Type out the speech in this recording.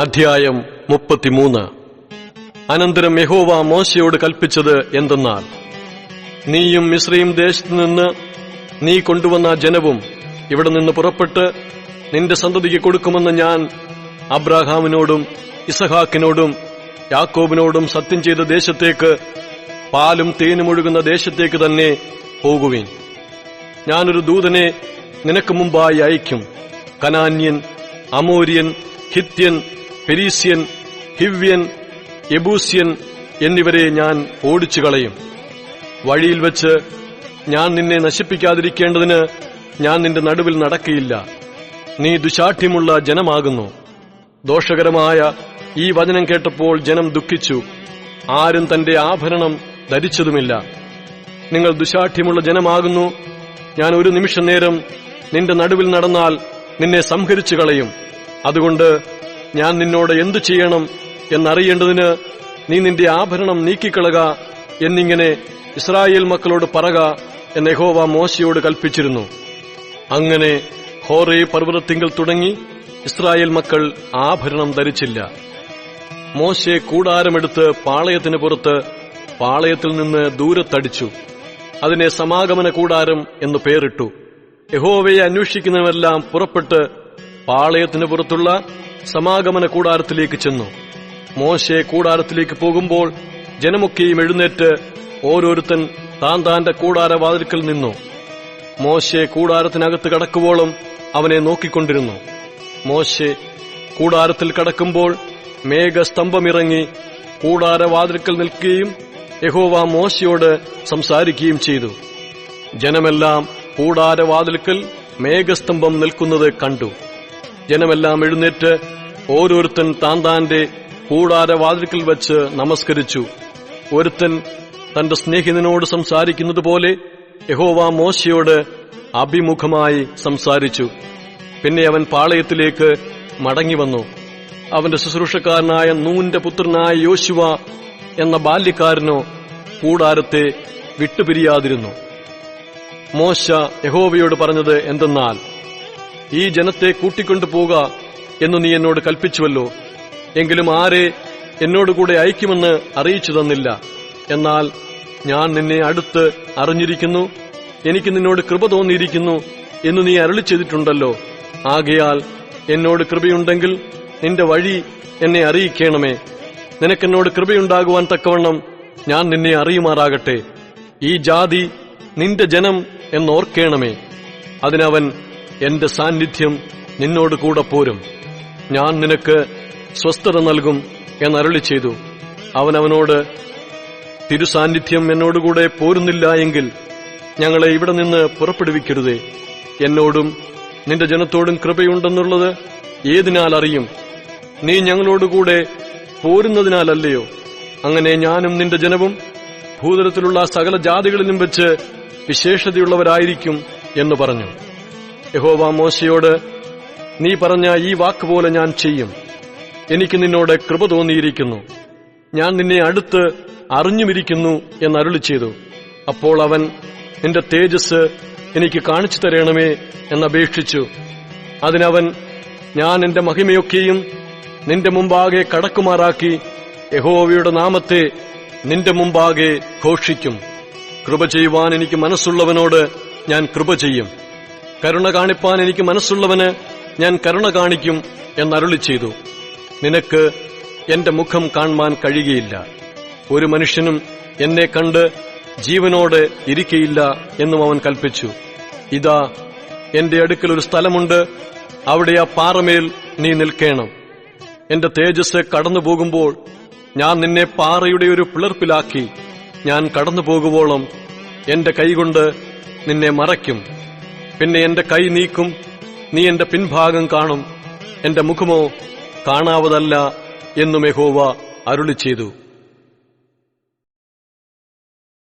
അധ്യായം മുപ്പത്തിമൂന്ന്. അനന്തരം യഹോവ മോശയോട് കൽപ്പിച്ചത് എന്തെന്നാൽ നീയും മിശ്രയും ദേശത്തു നിന്ന് നീ കൊണ്ടുവന്ന ജനവും ഇവിടെ നിന്ന് പുറപ്പെട്ട് നിന്റെ സന്തതിക്ക് കൊടുക്കുമെന്ന് ഞാൻ അബ്രാഹാമിനോടും ഇസഹാക്കിനോടും യാക്കോബിനോടും സത്യം ചെയ്ത ദേശത്തേക്ക് പാലും തേനും ഒഴുകുന്ന ദേശത്തേക്ക് തന്നെ പോകുവിൻ. ഞാനൊരു ദൂതനെ നിനക്ക് മുമ്പായി അയക്കും കനാന്യൻ അമോര്യൻ ഹിത്യൻ പെരീസ്യൻ ഹിവ്യൻ എബൂസ്യൻ എന്നിവരെ ഞാൻ ഓടിച്ചു കളയും വഴിയിൽ വച്ച് ഞാൻ നിന്നെ നശിപ്പിക്കാതിരിക്കേണ്ടതിന് ഞാൻ നിന്റെ നടുവിൽ നടക്കയില്ല നീ ദുശാഠ്യമുള്ള ജനമാകുന്നു. ദോഷകരമായ ഈ വചനം കേട്ടപ്പോൾ ജനം ദുഃഖിച്ചു. ആരും തന്റെ ആഭരണം ധരിച്ചതുമില്ല. നിങ്ങൾ ദുശാഠ്യമുള്ള ജനമാകുന്നു. ഞാൻ ഒരു നിമിഷ നേരം നിന്റെ നടുവിൽ നടന്നാൽ നിന്നെ സംഹരിച്ചു കളയും അതുകൊണ്ട് ഞാൻ നിന്നോട് എന്തു ചെയ്യണം എന്നറിയേണ്ടതിന് നീ നിന്റെ ആഭരണം നീക്കിക്കളക എന്നിങ്ങനെ ഇസ്രായേൽ മക്കളോട് പറക എന്ന് യഹോവ മോശയോട് കൽപ്പിച്ചിരുന്നു. അങ്ങനെ ഹോറേ പർവതത്തിങ്കൽ തുടങ്ങി ഇസ്രായേൽ മക്കൾ ആഭരണം ധരിച്ചില്ല. മോശെ കൂടാരമെടുത്ത് പാളയത്തിന് പുറത്ത് പാളയത്തിൽ നിന്ന് ദൂരത്തടിച്ചു. അതിനെ സമാഗമന കൂടാരം എന്ന് പേരിട്ടു. യഹോവയെ അന്വേഷിക്കുന്നവരെല്ലാം പുറപ്പെട്ട് പാളയത്തിന് പുറത്തുള്ള സമാഗമന കൂടാരത്തിലേക്ക് ചെന്നു. മോശെ കൂടാരത്തിലേക്ക് പോകുമ്പോൾ ജനമൊക്കെയും എഴുന്നേറ്റ് ഓരോരുത്തൻ താൻ താന്റെ കൂടാരവാതിൽക്കൽ നിന്നു. മോശെ കൂടാരത്തിനകത്ത് കടക്കുവോളം അവനെ നോക്കിക്കൊണ്ടിരുന്നു. മോശെ കൂടാരത്തിൽ കടക്കുമ്പോൾ മേഘസ്തംഭമിറങ്ങി കൂടാരവാതിൽക്കൽ നിൽക്കുകയും യഹോവ മോശയോട് സംസാരിക്കുകയും ചെയ്തു. ജനമെല്ലാം കൂടാരവാതിൽക്കൽ മേഘസ്തംഭം നിൽക്കുന്നത് കണ്ടു. ജനമെല്ലാം എഴുന്നേറ്റ് ഓരോരുത്തൻ താൻ താന്റെ കൂടാരവാതിൽക്കൽ വെച്ച് നമസ്കരിച്ചു. ഒരുത്തൻ തന്റെ സ്നേഹിതനോട് സംസാരിക്കുന്നത് പോലെ യഹോവ മോശയോട് അഭിമുഖമായി സംസാരിച്ചു. പിന്നെ അവൻ പാളയത്തിലേക്ക് മടങ്ങി വന്നു അവന്റെ ശുശ്രൂഷക്കാരനായ നൂന്റെ പുത്രനായ യോശുവ എന്ന ബാല്യക്കാരനോ കൂടാരത്തെ വിട്ടുപിരിയാതിരുന്നു. മോശ യഹോവയോട് പറഞ്ഞത് എന്തെന്നാൽ ഈ ജനത്തെ കൂട്ടിക്കൊണ്ടു പോക എന്ന് നീ എന്നോട് കൽപ്പിച്ചുവല്ലോ. എങ്കിലും ആരെ എന്നോടുകൂടെ അയക്കുമെന്ന് അറിയിച്ചു തന്നില്ല. എന്നാൽ ഞാൻ നിന്നെ അടുത്ത് അറിഞ്ഞിരിക്കുന്നു. എനിക്ക് നിന്നോട് കൃപ തോന്നിയിരിക്കുന്നു എന്ന് നീ അരളി ചെയ്തിട്ടുണ്ടല്ലോ. ആകയാൽ എന്നോട് കൃപയുണ്ടെങ്കിൽ നിന്റെ വഴി എന്നെ അറിയിക്കണമേ. നിനക്കെന്നോട് കൃപയുണ്ടാകുവാൻ തക്കവണ്ണം ഞാൻ നിന്നെ അറിയുമാറാകട്ടെ. ഈ ജാതി നിന്റെ ജനം എന്നോർക്കേണമേ. അതിനവൻ എന്റെ സാന്നിധ്യം നിന്നോട് കൂടെ പോരും. ഞാൻ നിനക്ക് സ്വസ്ഥത നൽകും എന്നരളി ചെയ്തു. അവൻ അവനോട് തിരുസാന്നിധ്യം എന്നോടുകൂടെ പോരുന്നില്ല എങ്കിൽ ഞങ്ങളെ ഇവിടെ നിന്ന് പുറപ്പെടുവിക്കരുതേ. എന്നോടും നിന്റെ ജനത്തോടും കൃപയുണ്ടെന്നുള്ളത് ഏതിനാൽ അറിയും? നീ ഞങ്ങളോടുകൂടെ പോരുന്നതിനാലല്ലയോ? അങ്ങനെ ഞാനും നിന്റെ ജനവും ഭൂതലത്തിലുള്ള സകല ജാതികളിലും വെച്ച് വിശേഷതയുള്ളവരായിരിക്കും എന്ന് പറഞ്ഞു. യഹോവ മോശയോട് നീ പറഞ്ഞ ഈ വാക്കുപോലെ ഞാൻ ചെയ്യും. എനിക്ക് നിന്നോട് കൃപ തോന്നിയിരിക്കുന്നു. ഞാൻ നിന്നെ അടുത്ത് അറിഞ്ഞുമിരിക്കുന്നു എന്ന് അരുളി ചെയ്തു. അപ്പോൾ അവൻ നിന്റെ തേജസ് എനിക്ക് കാണിച്ചു തരണമേ എന്നപേക്ഷിച്ചു അതിനവൻ ഞാൻ എന്റെ മഹിമയൊക്കെയും നിന്റെ മുമ്പാകെ കടക്കുമാറാക്കി യഹോവയുടെ നാമത്തെ നിന്റെ മുമ്പാകെ ഘോഷിക്കും. കൃപ ചെയ്യുവാൻ എനിക്ക് മനസ്സുള്ളവനോട് ഞാൻ കൃപ ചെയ്യും. കരുണ കാണിപ്പാൻ എനിക്ക് മനസ്സുള്ളവന് ഞാൻ കരുണ കാണിക്കും എന്നരുളി ചെയ്തു. നിനക്ക് എന്റെ മുഖം കാണുവാൻ കഴിയുകയില്ല. ഒരു മനുഷ്യനും എന്നെ കണ്ട് ജീവനോടെ ഇരിക്കയില്ല എന്നും അവൻ കൽപ്പിച്ചു. ഇതാ എന്റെ അടുക്കൽ ഒരു സ്ഥലമുണ്ട്. അവിടെ ആ പാറമേൽ നീ നിൽക്കേണം. എന്റെ തേജസ് കടന്നു പോകുമ്പോൾ ഞാൻ നിന്നെ പാറയുടെ ഒരു പിളർപ്പിലാക്കി. ഞാൻ കടന്നു പോകുവോളം എന്റെ കൈകൊണ്ട് നിന്നെ മറയ്ക്കും. പിന്നെ എന്റെ കൈ നീക്കും നീ എന്റെ പിൻഭാഗം കാണും. എന്റെ മുഖമോ കാണാവതല്ല എന്നു യഹോവ അരുളി ചെയ്തു